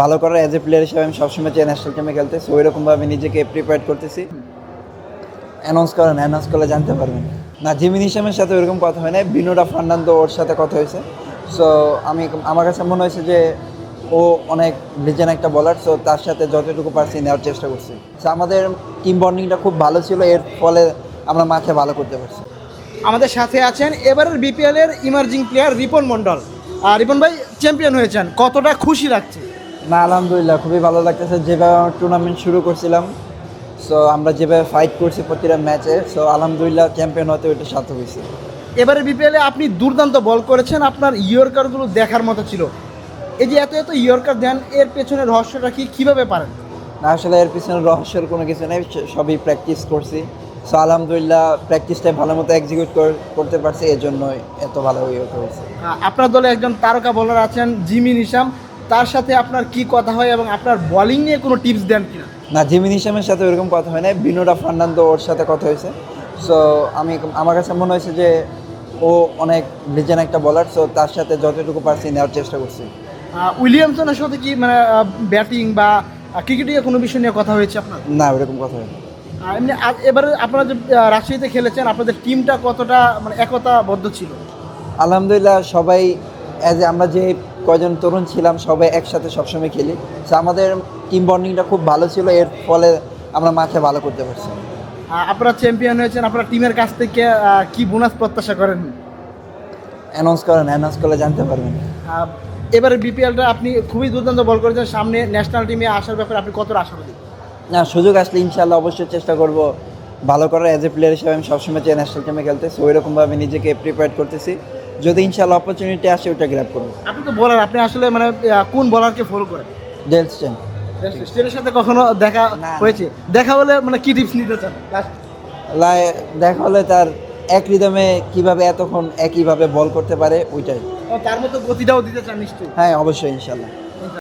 ভালো করার as a player হিসেবে আমি সবসময় চাই ন্যাশনাল টিমে খেলতে সো ওইরকমভাবে নিজেকে প্রিপেয়ার করতেছি। অ্যানাউন্স করেন অ্যানাউন্স করলে জানতে পারবেন। না জিমিন ইসলামের সাথে ওইরকম কথা হয় না বিনোরা ফার্নান্দো ওর সাথে কথা হয়েছে। সো আমি, আমার কাছে মনে হয়েছে যে ও অনেক লিজেন একটা বলার সো তার সাথে যতটুকু পারছি নেওয়ার চেষ্টা করছি। সো আমাদের টিম বন্ডিংটা খুব ভালো ছিল, এর ফলে আমরা মাঠে ভালো করতে পারছি। আমাদের সাথে আছেন এবারের বিপিএল এর ইমার্জিং প্লেয়ার রিপন মন্ডল আর রিপন ভাই চ্যাম্পিয়ন হয়েছেন, কতটা খুশি লাগছে? না আলহামদুলিল্লাহ খুবই ভালো লাগতেছে। যেভাবে আমরা টুর্নামেন্ট শুরু করছিলাম সো আমরা যেভাবে ফাইট করছি প্রতিটা ম্যাচে সো আলহামদুলিল্লাহ চ্যাম্পিয়ন হতে ওইটা সার্থক হয়েছে। এবারে বিপিএলে আপনি দুর্দান্ত বল করেছেন আপনার ইয়র্কারগুলো দেখার মতো ছিল। এই যে এত এত ইয়র্কার দেন এর পেছনে রহস্যটা কি কীভাবে পারেন? না আসলে এর পিছনে রহস্যের কোনো কিছু নেই সবই প্র্যাকটিস করছি। সো আলহামদুলিল্লাহ প্র্যাকটিসটা ভালো মতো এক্সিকিউট করতে পারছি এর জন্যই এত ভালো হয়ে হয়েছে। আপনার দলে একজন তারকা বোলার আছেন জিমি নিশাম। তার সাথে আপনার কি কথা হয় এবং আপনার বোলিং নিয়ে কোনো টিপস দেন কিনা? না জিমিন ইসলামের সাথে ওরকম কথা হয় না বিনোরা ফার্নান্দো ওর সাথে কথা হয়েছে। সো আমি আমার কাছে মনে হয়েছে যে ও অনেক লিজেন একটা বলার সো তার সাথে যতটুকু পারছি নেওয়ার চেষ্টা করছি। উইলিয়ামসনের সাথে কি মানে ব্যাটিং বা ক্রিকেটে কোনো বিষয় নিয়ে কথা হয়েছে আপনার? না ওরকম কথা হয়নি। এমনি আজ এবারে আপনারা যে রাজশাহীতে খেলেছেন আপনাদের টিমটা কতটা মানে একতাবদ্ধ ছিল? আলহামদুলিল্লাহ সবাই অ্যাজ এ আমরা যে কয়জন তরুণ ছিলাম সবাই একসাথে সবসময় খেলি। সো আমাদের টিম বন্ডিংটা খুব ভালো ছিল এর ফলে আমরা মাঠে ভালো করতে পারছি। আপনারা চ্যাম্পিয়ন হয়েছেন আপনার টিমের কাছ থেকে কি বোনাস প্রত্যাশা করেন? অ্যানাউন্স করেন অ্যানাউন্স করলে জানতে পারবেন। এবারে বিপিএলটা আপনি খুবই দুর্দান্ত বল করেছেন সামনে ন্যাশনাল টিমে আসার ব্যাপারে আপনি কতটা আশাবাদী? না সুযোগ আসলে ইনশাল্লাহ অবশ্যই চেষ্টা করব। ভালো করার অ্যাজ এ প্লেয়ার হিসেবে আমি সবসময় চাই ন্যাশনাল টিমে খেলতে সো ওইরকমভাবে নিজেকে প্রিপেয়ার করতেছি। যদি ইনশাল্লাহ অপরচুনিটি আসে ওটা গ্র্যাপ করব। আপনি তো বলার আপনি আসলে মানে কোন বলারকে ফলো করেন? ডেলস্টেন স্টেনের সাথে কখনো দেখা। হয়েছে? দেখা হলে মানে কি টিপস নিতে চান? দেখা হলে তার এক রিদমে কীভাবে এতক্ষণ একইভাবে বল করতে পারে ওইটাই। তার মতো গতিটাও দিতে চান নিশ্চয়ই? হ্যাঁ অবশ্যই ইনশাল্লাহ